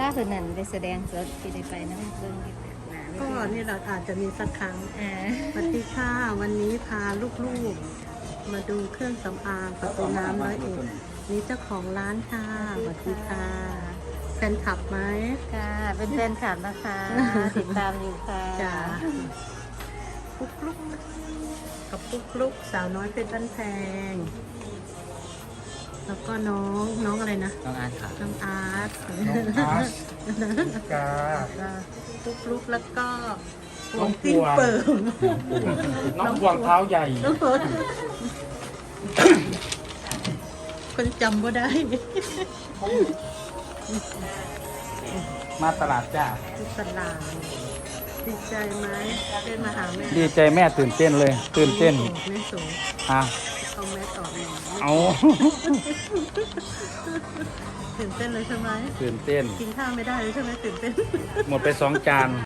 ลาเพิ่นนั่นไปแสดงสดสิได้ไปนำเบิ่งอยู่หน้าเวก็ทีนี่เราอาจจะมีสักครั้งอ่าสวัสดีค่ะวันนี้พาลูกๆ มาดูเครื่องสำอางประตูน้ำร้อยเอ็ดนี่เจ้าของร้านค่ะสวัสดีค่ะแฟนคลับไหม ค่ะ เป็นแฟนคลับนะคะ ติดตามอยู่ค่ะจ้าปุ๊กลุกกับปุ๊กลุกสาวน้อยเป็นบ้านแพง แล้วก็น้องน้องอะไรนะ น้องอาร์ตค่ะน้องอาร์ตอาร์ตกาปุ๊กลุกแล้วก็น้องพวงติ้นเปิมน้องพวงเท้าใหญ่น้องเฟิร์สคนจำก็ได้ มาตลาดจ้าที่ตลาดดีใจไหมได้มาหาแม่ ดีใจแม่ตื่นเต้นเลย ตื่นเต้นแม่สูงอะ เอาแม่ต่อหน่อยเอาตื่นเต้นเลยใช่ไหมตื่นเต้น กินข้าวไม่ได้เลยใช่ไหมตื่นเต้น หมดไปสองจาน